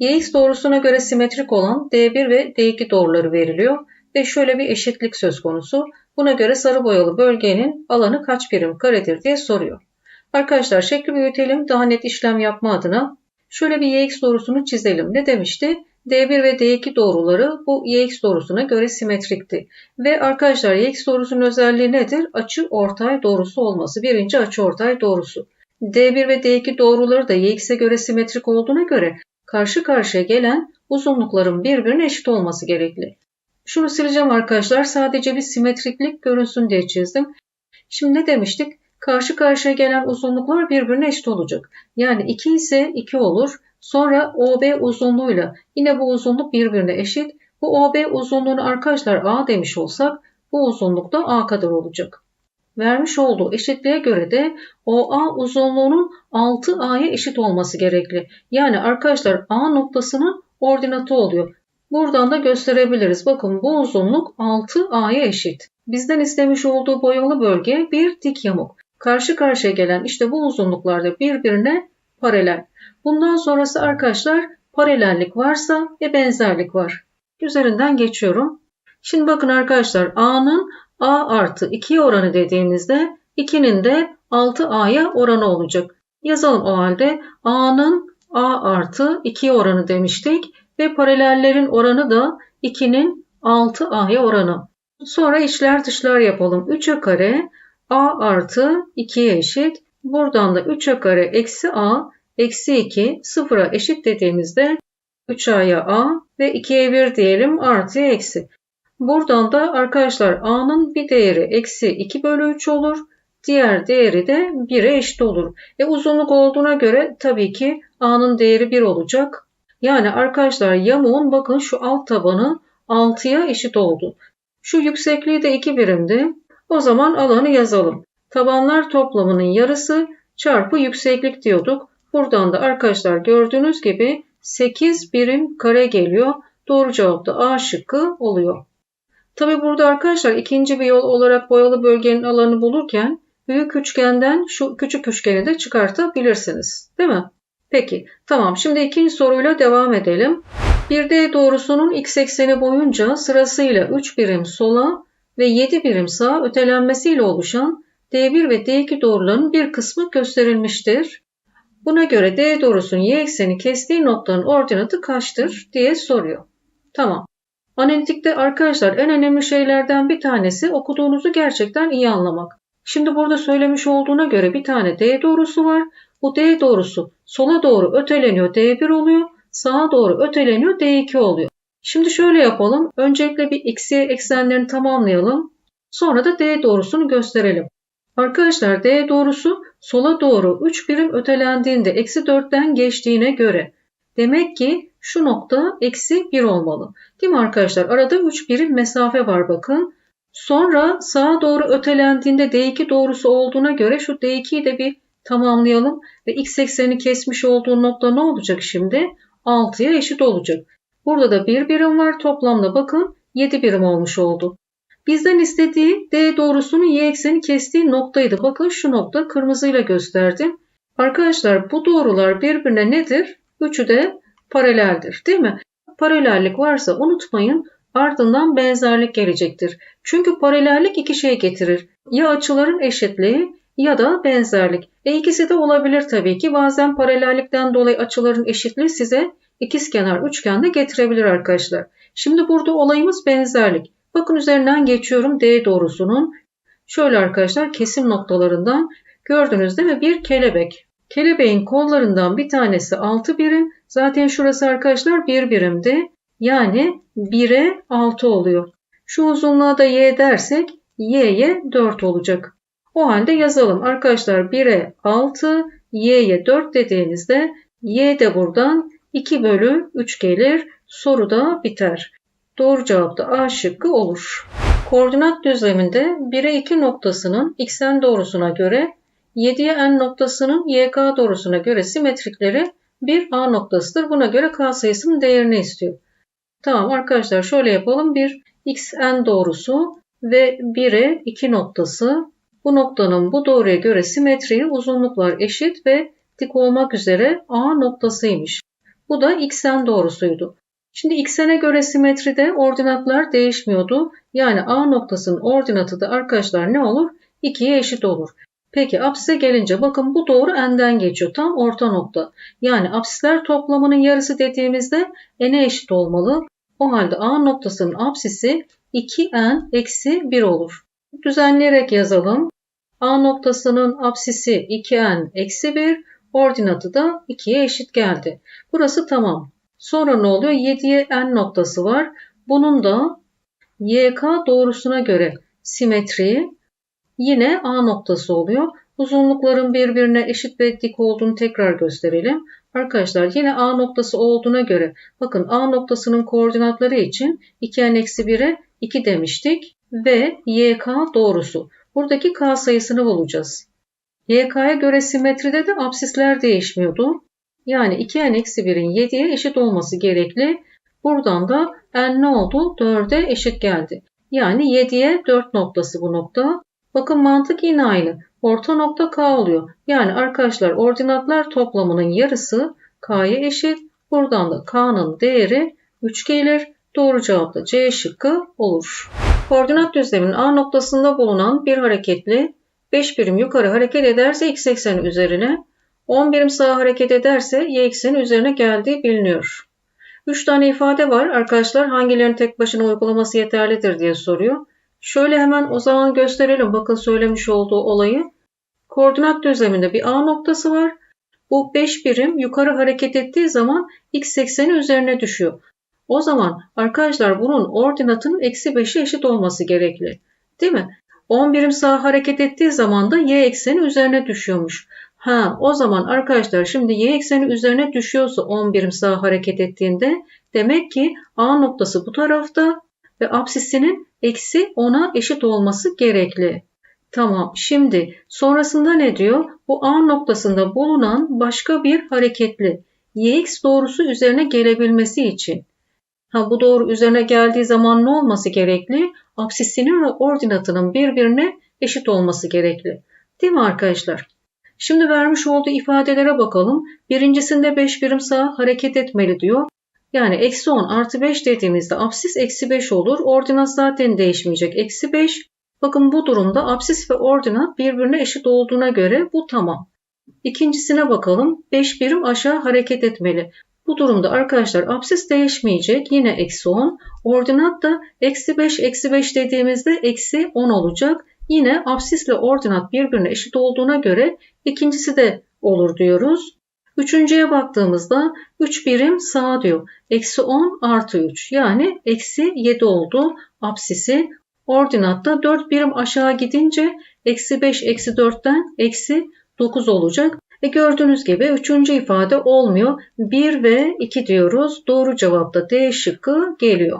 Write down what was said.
YX doğrusuna göre simetrik olan D1 ve D2 doğruları veriliyor ve şöyle bir eşitlik söz konusu. Buna göre sarı boyalı bölgenin alanı kaç birim karedir diye soruyor. Arkadaşlar şekli büyütelim daha net işlem yapma adına. Şöyle bir YX doğrusunu çizelim. Ne demişti? D1 ve D2 doğruları bu YX doğrusuna göre simetrikti. Ve arkadaşlar YX doğrusunun özelliği nedir? Açı ortay doğrusu olması. Birinci açı ortay doğrusu. D1 ve D2 doğruları da YX'e göre simetrik olduğuna göre karşı karşıya gelen uzunlukların birbirine eşit olması gerekli. Şunu sileceğim arkadaşlar. Sadece bir simetriklik görünsün diye çizdim. Şimdi ne demiştik? Karşı karşıya gelen uzunluklar birbirine eşit olacak. Yani 2 ise 2 olur. Sonra OB uzunluğuyla yine bu uzunluk birbirine eşit. Bu OB uzunluğunu arkadaşlar A demiş olsak bu uzunluk da A kadar olacak. Vermiş olduğu eşitliğe göre de OA uzunluğunun 6A'ya eşit olması gerekli. Yani arkadaşlar A noktasının ordinatı oluyor. Buradan da gösterebiliriz. Bakın bu uzunluk 6A'ya eşit. Bizden istemiş olduğu boyalı bölge bir dik yamuk. Karşı karşıya gelen işte bu uzunluklarda birbirine paralel. Bundan sonrası arkadaşlar paralellik varsa ve benzerlik var. Üzerinden geçiyorum. Şimdi bakın arkadaşlar A'nın A artı 2 oranı dediğimizde 2'nin de 6A'ya oranı olacak. Yazalım o halde A'nın A artı 2 oranı demiştik ve paralellerin oranı da 2'nin 6A'ya oranı. Sonra içler dışlar yapalım. 3'e kare A artı 2'ye eşit. Buradan da 3'e kare eksi A eksi 2 sıfıra eşit dediğimizde 3A'ya A ve 2'ye 1 diyelim artıya eksi. Buradan da arkadaşlar A'nın bir değeri eksi 2 bölü 3 olur. Diğer değeri de 1'e eşit olur. E uzunluk olduğuna göre tabii ki A'nın değeri 1 olacak. Yani arkadaşlar yamuğun bakın şu alt tabanı 6'ya eşit oldu. Şu yüksekliği de 2 birimdi. O zaman alanı yazalım. Tabanlar toplamının yarısı çarpı yükseklik diyorduk. Buradan da arkadaşlar gördüğünüz gibi 8 birim kare geliyor. Doğru cevap da A şıkkı oluyor. Tabi burada arkadaşlar ikinci bir yol olarak boyalı bölgenin alanı bulurken büyük üçgenden şu küçük üçgeni de çıkartabilirsiniz. Değil mi? Peki tamam şimdi ikinci soruyla devam edelim. Bir D doğrusunun x ekseni boyunca sırasıyla 3 birim sola ve 7 birim sağa ötelenmesiyle oluşan D1 ve D2 doğrularının bir kısmı gösterilmiştir. Buna göre D doğrusunun y ekseni kestiği noktanın ordinatı kaçtır diye soruyor. Tamam. Analitikte arkadaşlar en önemli şeylerden bir tanesi okuduğunuzu gerçekten iyi anlamak. Şimdi burada söylemiş olduğuna göre bir tane D doğrusu var. Bu D doğrusu sola doğru öteleniyor D1 oluyor. Sağa doğru öteleniyor D2 oluyor. Şimdi şöyle yapalım. Öncelikle bir x'ye eksenlerini tamamlayalım. Sonra da D doğrusunu gösterelim. Arkadaşlar D doğrusu sola doğru 3 birim ötelendiğinde eksi 4'ten geçtiğine göre demek ki şu nokta eksi 1 olmalı. Değil mi arkadaşlar? Arada 3 birim mesafe var bakın. Sonra sağa doğru ötelendiğinde D2 doğrusu olduğuna göre şu D2'yi de bir tamamlayalım. Ve x ekseni kesmiş olduğu nokta ne olacak şimdi? 6'ya eşit olacak. Burada da 1 birim var. Toplamda bakın 7 birim olmuş oldu. Bizden istediği D doğrusunun y ekseni kestiği noktaydı. Bakın şu nokta kırmızıyla gösterdim. Arkadaşlar bu doğrular birbirine nedir? Üçü de paraleldir değil mi? Paralellik varsa unutmayın ardından benzerlik gelecektir. Çünkü paralellik iki şey getirir. Ya açıların eşitliği ya da benzerlik. E ikisi de olabilir tabii ki. Bazen paralellikten dolayı açıların eşitliği size ikizkenar üçgen de getirebilir arkadaşlar. Şimdi burada olayımız benzerlik. Bakın üzerinden geçiyorum D doğrusunun. Şöyle arkadaşlar kesim noktalarından gördünüz değil mi? Bir kelebek. Kelebeğin kollarından bir tanesi 6 birim. Zaten şurası arkadaşlar 1 birimdi. Yani 1'e 6 oluyor. Şu uzunluğa da y dersek y'ye 4 olacak. O halde yazalım. Arkadaşlar 1'e 6, y'ye 4 dediğinizde y de buradan 2 bölü 3 gelir. Soru da biter. Doğru cevap da A şıkkı olur. Koordinat düzleminde 1'e 2 noktasının xn doğrusuna göre 7'ye n noktasının yk doğrusuna göre simetrikleri bir A noktasıdır. Buna göre K sayısının değerini istiyor. Tamam arkadaşlar şöyle yapalım. Bir xn doğrusu ve 1'e 2 noktası. Bu noktanın bu doğruya göre simetriği uzunluklar eşit ve dik olmak üzere A noktasıymış. Bu da xn doğrusuydu. Şimdi xn'e göre simetride ordinatlar değişmiyordu. Yani A noktasının ordinatı da arkadaşlar ne olur? 2'ye eşit olur. Peki apsise gelince bakın bu doğru n'den geçiyor. Tam orta nokta. Yani apsisler toplamının yarısı dediğimizde n'e eşit olmalı. O halde A noktasının apsisi 2n eksi 1 olur. Düzenleyerek yazalım. A noktasının apsisi 2n eksi 1, ordinatı da 2'ye eşit geldi. Burası tamam. Sonra ne oluyor? 7'ye n noktası var. Bunun da YK doğrusuna göre simetriği yine A noktası oluyor. Uzunlukların birbirine eşit ve dik olduğunu tekrar gösterelim. Arkadaşlar yine A noktası olduğuna göre bakın A noktasının koordinatları için 2n-1'e 2 demiştik ve YK doğrusu. Buradaki K sayısını bulacağız. YK'ya göre simetride de absisler değişmiyordu. Yani 2n-1'in 7'ye eşit olması gerekli. Buradan da n ne oldu? 4'e eşit geldi. Yani 7'ye 4 noktası bu nokta. Bakın mantık yine aynı. Orta nokta K oluyor. Yani arkadaşlar ordinatlar toplamının yarısı K'ya eşit. Buradan da K'nın değeri 3 gelir. Doğru cevap da C şıkkı olur. Koordinat düzleminin A noktasında bulunan bir hareketli 5 birim yukarı hareket ederse x ekseni üzerine, 10 birim sağa hareket ederse y ekseni üzerine geldiği biliniyor. 3 tane ifade var. Arkadaşlar hangilerinin tek başına uygulaması yeterlidir diye soruyor. Şöyle hemen o zaman gösterelim. Bakın söylemiş olduğu olayı. Koordinat düzleminde bir A noktası var. Bu 5 birim yukarı hareket ettiği zaman x ekseni üzerine düşüyor. O zaman arkadaşlar bunun ordinatının eksi 5'e eşit olması gerekli. Değil mi? 10 birim sağa hareket ettiği zaman da y ekseni üzerine düşüyormuş. Ha o zaman arkadaşlar şimdi y ekseni üzerine düşüyorsa 10 birim sağa hareket ettiğinde demek ki A noktası bu tarafta ve apsisinin eksi 10'a eşit olması gerekli. Tamam şimdi sonrasında ne diyor? Bu A noktasında bulunan başka bir hareketli yx doğrusu üzerine gelebilmesi için. Ha, bu doğru üzerine geldiği zaman ne olması gerekli? Apsisinin ve ordinatının birbirine eşit olması gerekli. Değil mi arkadaşlar? Şimdi vermiş olduğu ifadelere bakalım. Birincisinde 5 birim sağa hareket etmeli diyor. Yani eksi 10 artı 5 dediğimizde apsis eksi 5 olur. Ordinat zaten değişmeyecek. Eksi 5. Bakın bu durumda apsis ve ordinat birbirine eşit olduğuna göre bu tamam. İkincisine bakalım. 5 birim aşağı hareket etmeli. Bu durumda arkadaşlar apsis değişmeyecek. Yine eksi 10. Ordinat da eksi 5 eksi 5 dediğimizde eksi 10 olacak. Yine apsisle ordinat birbirine eşit olduğuna göre ikincisi de olur diyoruz. Üçüncüye baktığımızda 3 birim sağ diyor. Eksi 10 artı 3 yani eksi 7 oldu apsisi. Ordinatta 4 birim aşağı gidince eksi 5 eksi 4'ten eksi 9 olacak. Ve gördüğünüz gibi üçüncü ifade olmuyor. 1 ve 2 diyoruz. Doğru cevap da D şıkkı geliyor.